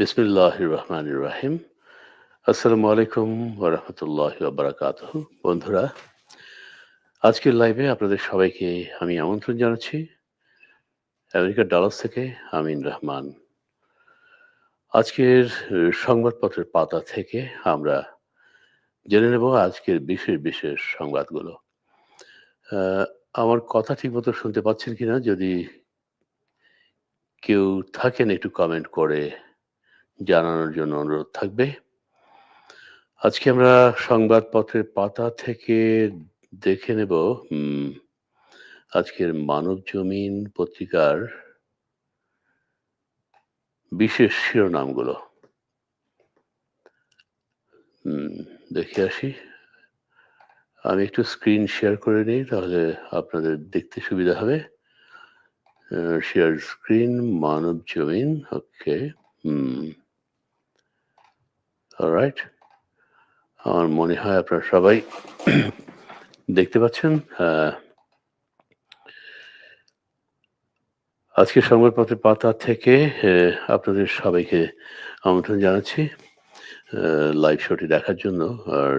বিসমিল্লাহ রহমান রাহিম আসসালামু আলাইকুম ওরহমতুল্লাহ বারাকাত বন্ধুরা, আজকের লাইভে আপনাদের সবাইকে আমি আমন্ত্রণ জানাচ্ছি। আমেরিকার ডালাস থেকে আমিন রহমান। আজকের সংবাদপত্রের পাতা থেকে আমরা জেনে নেব আজকের বিশেষ বিশেষ সংবাদগুলো। আমার কথা ঠিকমতো শুনতে পাচ্ছেন কিনা? যদি কেউ থাকেন একটু কমেন্ট করে জানানোর জন্য অনুরোধ থাকবে। আজকে আমরা সংবাদপত্রের পাতা থেকে দেখে নেব আজকের মানব জমিন পত্রিকার বিশেষ শিরোনামগুলো। দেখে আসি। আমি একটু স্ক্রিন শেয়ার করে নিই, তাহলে আপনাদের দেখতে সুবিধা হবে। শেয়ার স্ক্রিন, মানব জমিন, ওকে হুম রাইট আমার মনে হয় আপনারা সবাই দেখতে পাচ্ছেন আজকে সংবাদপত্রের পাতা থেকে আপনাদের সবাইকে আমন্ত্রণ জানাচ্ছি লাইভ শোটি দেখার জন্য। আর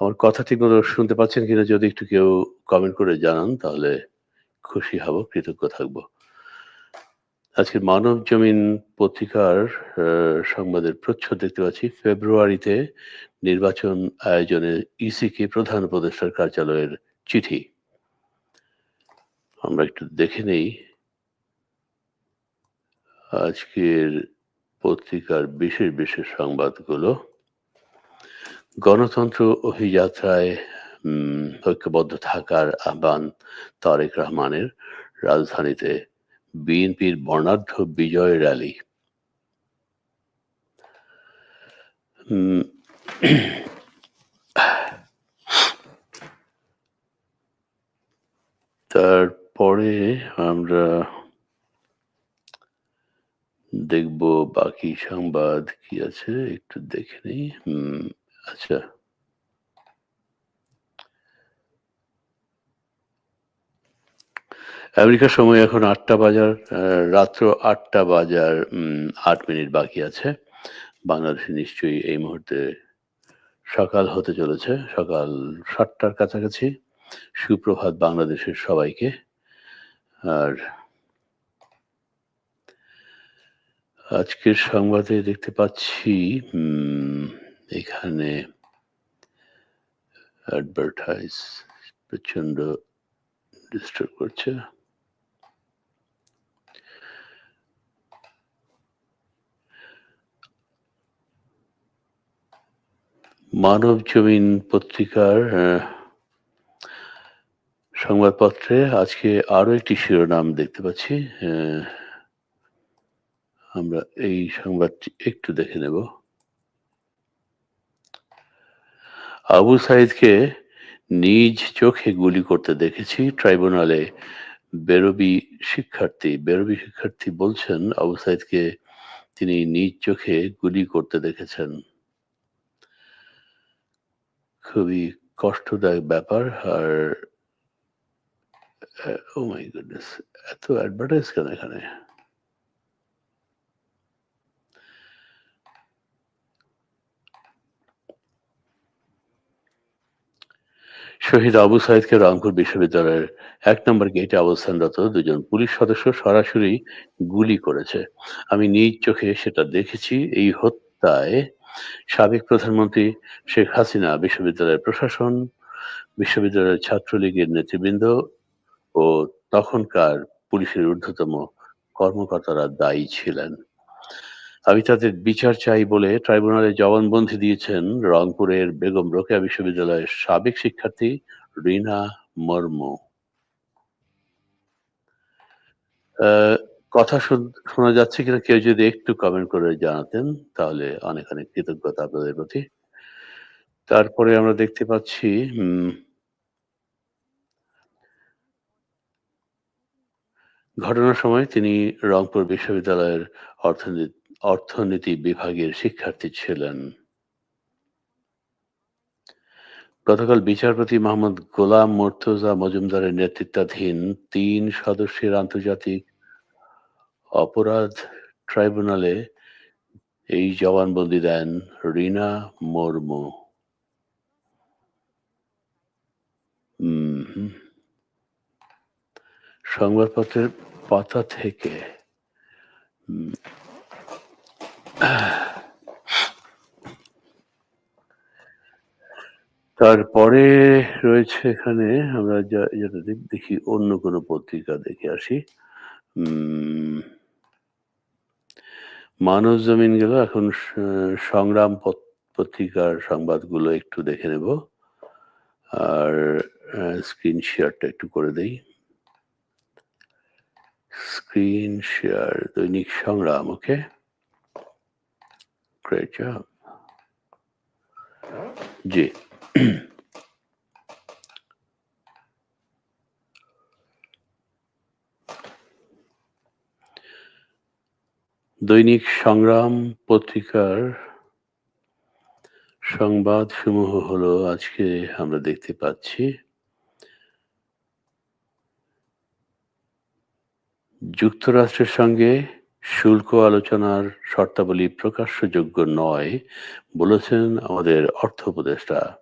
আমার কথা ঠিক মতো শুনতে পাচ্ছেন কিনা যদি একটু কেউ কমেন্ট করে জানান, তাহলে খুশি হব, কৃতজ্ঞ থাকব। আজকে মানব জমিন পত্রিকার সংবাদের প্রচ্ছদ দেখতে পাচ্ছি। ফেব্রুয়ারিতে নির্বাচন আয়োজনে ইসিকে প্রধান উপদেষ্টার কার্যালয়ের চিঠি। আমরা একটু দেখে নেই। আজকের পত্রিকার বিশেষ বিশেষ সংবাদগুলো। গণতন্ত্র অভিযাত্রায় ঐক্যবদ্ধ থাকার আহ্বান তারেক রহমানের। রাজধানীতে বিএনপির বর্ণাঢ্য বিজয় র্যালি। তারপরে আমরা দেখব বাকি সংবাদ কি আছে, একটু দেখে নিই। আচ্ছা। আমেরিকার সময় এখন আটটা বাজার রাত্র আটটা বাজার আট মিনিট বাকি আছে। বাংলাদেশে নিশ্চয়ই এই মুহূর্তে সকাল হতে চলেছে। সকাল সাতটার কাছাকাছি সুপ্রভাত বাংলাদেশের সবাইকে। আর আজকের সংবাদে দেখতে পাচ্ছি এখানে অ্যাডভার্টাইজ প্রচণ্ড ডিস্টার্ব করছে। মানব জমিন পত্রিকার সংবাদপত্রে আজকে আরও একটি শিরোনাম দেখতে পাচ্ছি। আমরা এই সংবাদটি একটু দেখে নেব। আবু সাইদকে নিজ চোখে গুলি করতে দেখেছি। ট্রাইব্যুনালে বেরবি শিক্ষার্থী বেরবি শিক্ষার্থী বলছেন, আবু সাইদকে তিনি নিজ চোখে গুলি করতে দেখেছেন। খুবই কষ্টদায়ক ব্যাপার আর ও মাই গুডনেস এত অ্যাডভার্টাইজ কেন এখানে? শহীদ আবু সাইদকে রংপুর বিশ্ববিদ্যালয়ের এক নম্বর গেটে অবস্থানরত দুজন পুলিশ সদস্য সরাসরি গুলি করেছে। আমি নিজ চোখে সেটা দেখেছি। এই হত্যায় সাবেক প্রধানমন্ত্রী শেখ হাসিনা বিশ্ববিদ্যালয়ের প্রশাসন, বিশ্ববিদ্যালয়ের ছাত্রলীগের নেতৃবৃন্দ ও তখনকার পুলিশের ঊর্ধ্বতম কর্মকর্তারা দায়ী ছিলেন। আমি তাদের বিচার চাই বলে ট্রাইব্যুনালে জবানবন্দি দিয়েছেন রংপুরের বেগম রোকেয়া বিশ্ববিদ্যালয়ের সাবেক শিক্ষার্থী রিনা মর্মু। কথা শুন- যাচ্ছে কিনা কেউ যদি একটু কমেন্ট করে জানাতেন, তাহলে অনেক অনেক কৃতজ্ঞতা আপনাদের প্রতি। তারপরে আমরা দেখতে পাচ্ছি ঘটনার সময় তিনি রংপুর বিশ্ববিদ্যালয়ের অর্থনীতি অর্থনীতি বিভাগের শিক্ষার্থী ছিলেন। গতকাল বিচারপতি মোহাম্মদ গোলাম মোর্তজা মজুমদারের নেতৃত্বাধীন তিন সদস্যের আন্তর্জাতিক অপরাধ ট্রাইব্যুনালে এই জবানবন্দি দেন রিনা মুর্মু। সংবাদপত্রের পাতা থেকে। তারপরে রয়েছে এখানে আমরা যেটা দেখি অন্য কোনো পত্রিকা দেখে আসি। উম, মানব জমিন গেল এখন সংগ্রাম পত- পত্রিকার সংবাদগুলো একটু দেখে নেব। আর স্ক্রিন শেয়ারটা একটু করে দেই। স্ক্রিন শেয়ার দৈনিক সংগ্রাম, ওকে? জি। দৈনিক সংগ্রাম পত্রিকার সংবাদ সমূহ হলো আজকে আমরা দেখতে পাচ্ছি। যুক্তরাষ্ট্রের সঙ্গে শুল্ক আলোচনার শর্তাবলী প্রকাশ্যযোগ্য নয় বলেছেন আমাদের অর্থ উপদেষ্টা।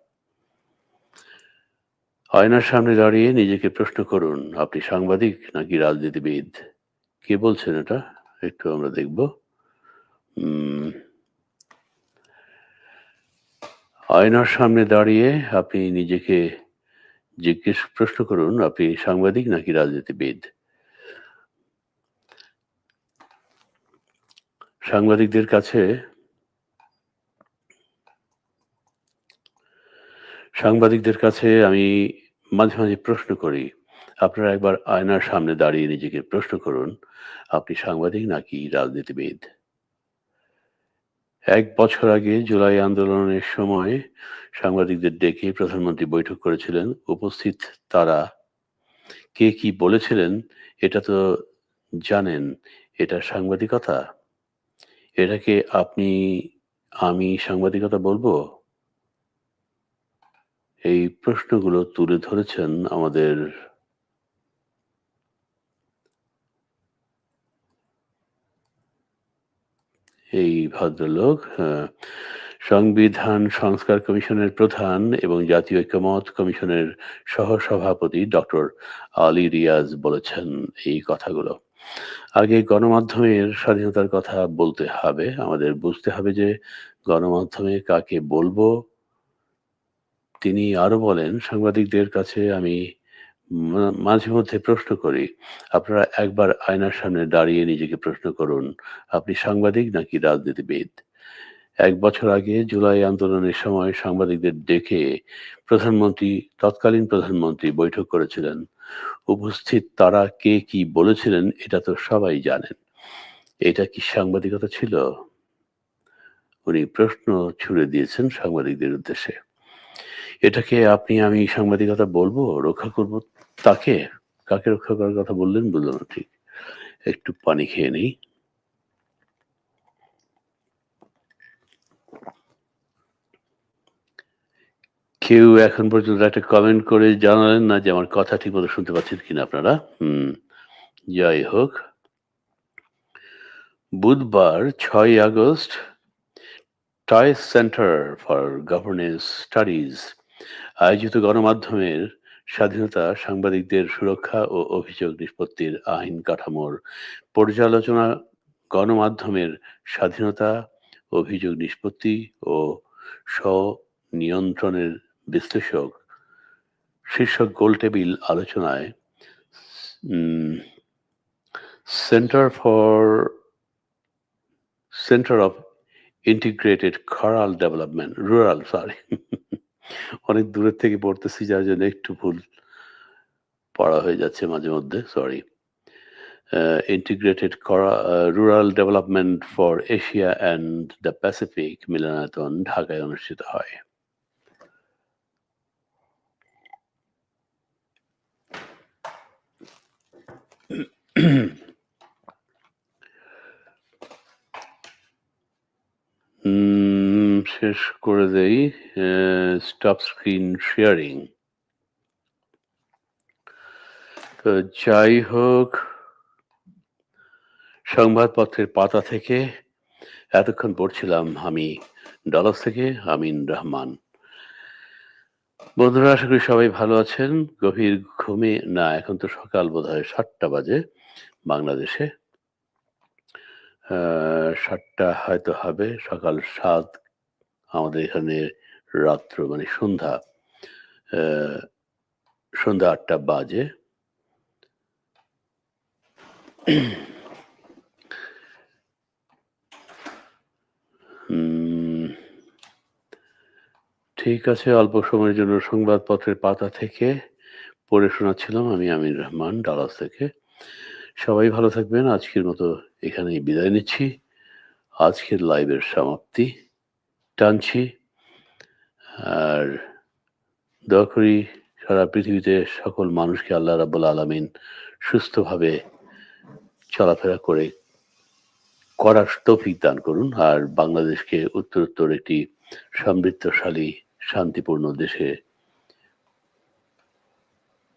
আয়নার সামনে দাঁড়িয়ে নিজেকে প্রশ্ন করুন, আপনি সাংবাদিক নাকি রাজনীতিবিদ? কে বলছেন এটা? একটু আমরা দেখব আয়নার সামনে দাঁড়িয়ে আপনি নিজেকে জিজ্ঞেস, প্রশ্ন করুন, আপনি সাংবাদিক নাকি রাজনীতিবিদ? সাংবাদিকদের কাছে সাংবাদিকদের কাছে আমি মাঝে মাঝে প্রশ্ন করি আপনারা একবার আয়নার সামনে দাঁড়িয়ে নিজেকে প্রশ্ন করুন, আপনি সাংবাদিক নাকি রাজনীতিবিদ? এক বছর আগে জুলাই আন্দোলনের সময় সাংবাদিকদের ডেকে প্রধানমন্ত্রী বৈঠক করেছিলেন, উপস্থিত তারা কে কি বলেছিলেন এটা তো জানেন, এটা সাংবাদিকতা? এটাকে আপনি, আমি সাংবাদিকতা বলব? এই প্রশ্নগুলো তুলে ধরেছেন আমাদের এই ভদ্রলোক সংবিধান সংস্কার কমিশনের প্রধান এবং জাতীয় ঐক্যমত কমিশনের সহসভাপতি ডক্টর আলী রিয়াজ বলেছেন এই কথাগুলো। আগে গণমাধ্যমের স্বাধীনতার কথা বলতে হবে, আমাদের বুঝতে হবে যে গণমাধ্যমে কাকে বলব। তিনি আরও বলেন, সাংবাদিকদের কাছে আমি মাঝে মধ্যে প্রশ্ন করি, আপনারা একবার আয়নার সামনে দাঁড়িয়ে নিজেকে প্রশ্ন করুন, আপনি সাংবাদিক নাকি রাজনীতিবিদ? এক বছর আগে জুলাই আন্দোলনের সময় সাংবাদিকদের ডেকে প্রধানমন্ত্রী, তৎকালীন প্রধানমন্ত্রী বৈঠক করেছিলেন। উপস্থিত তারা কে কি বলেছিলেন এটা তো সবাই জানেন। এটা কি সাংবাদিকতা ছিল? উনি প্রশ্ন ছুড়ে দিয়েছেন সাংবাদিকদের উদ্দেশ্যে। এটাকে আপনি আমি সাংবাদিকতা বলব, রক্ষা করব তাকে? কাকে রক্ষা করার কথা বললেন? বুঝলাম না, ঠিক। একটু পানি খেয়ে নেই। কেউ এখন পর্যন্ত একটা কমেন্ট করে জানালেন না যে আমার কথা ঠিক মতো শুনতে পাচ্ছেন কিনা আপনারা? হুম, যাই হোক। বুধবার ছয় আগস্ট টয়েস সেন্টার ফর গভর্নেন্স স্টাডিজ আয়োজিত গণমাধ্যমের স্বাধীনতা, সাংবাদিকদের সুরক্ষা ও অভিযোগ নিষ্পত্তির আইন কাঠামোর পর্যালোচনা, গণমাধ্যমের স্বাধীনতা, অভিযোগ নিষ্পত্তি ও স্বনিয়ন্ত্রণের বিশ্লেষক, শীর্ষক গোলটেবিল আলোচনায় centre for, centre of integrated খরাল development, rural sorry অনেক দূরের থেকে পড়তেছি যার জন্য একটু ভুল পড়া হয়ে যাচ্ছে মাঝে মধ্যে সরি ইন্টিগ্রেটেড করা rural development for Asia and the Pacific মিলনায়তন ঢাকায় অনুষ্ঠিত হয়। উম, শেষ করে দেই স্টপ স্ক্রিন শেয়ারিং তো যাই হোক, সংবাদপত্রের পাতা থেকে এতক্ষণ পড়ছিলাম আমি ডলাস থেকে, আমিন রহমান। বন্ধুরা, আশা করি সবাই ভালো আছেন। গভীর ঘুমে, না, এখন তো সকাল বোধ হয় সাতটা বাজে বাংলাদেশে। সাতটা হয়তো হবে, সকাল সাত আমাদের এখানে রাত্র মানে সন্ধ্যা সন্ধ্যা আটটা বাজে। ঠিক আছে, অল্প সময়ের জন্য সংবাদপত্রের পাতা থেকে পড়ে শোনাচ্ছিলাম আমি আমির রহমান ডালাস থেকে। সবাই ভালো থাকবেন, আজকের মতো এখানেই বিদায় নিচ্ছি। আজকের লাইভের সমাপ্তি। টানছি। আর দয়া করি সারা পৃথিবীতে সকল মানুষকে আল্লাহ রাব্বুল আলমিন সুস্থভাবে চলাফেরা করে করার তৌফিক দান করুন আর বাংলাদেশকে উত্তরোত্তর একটি সমৃদ্ধশালী, শান্তিপূর্ণ দেশে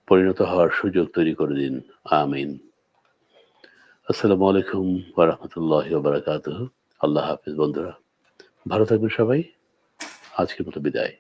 পরিণত হওয়ার সুযোগ তৈরি করে দিন। আমিন। আসসালামু আলাইকুম ওরহমতুল্লাহ আল্লাহ হাফিজ বন্ধুরা। ভালো থাকবেন সবাই। আজকের মতো বিদায়।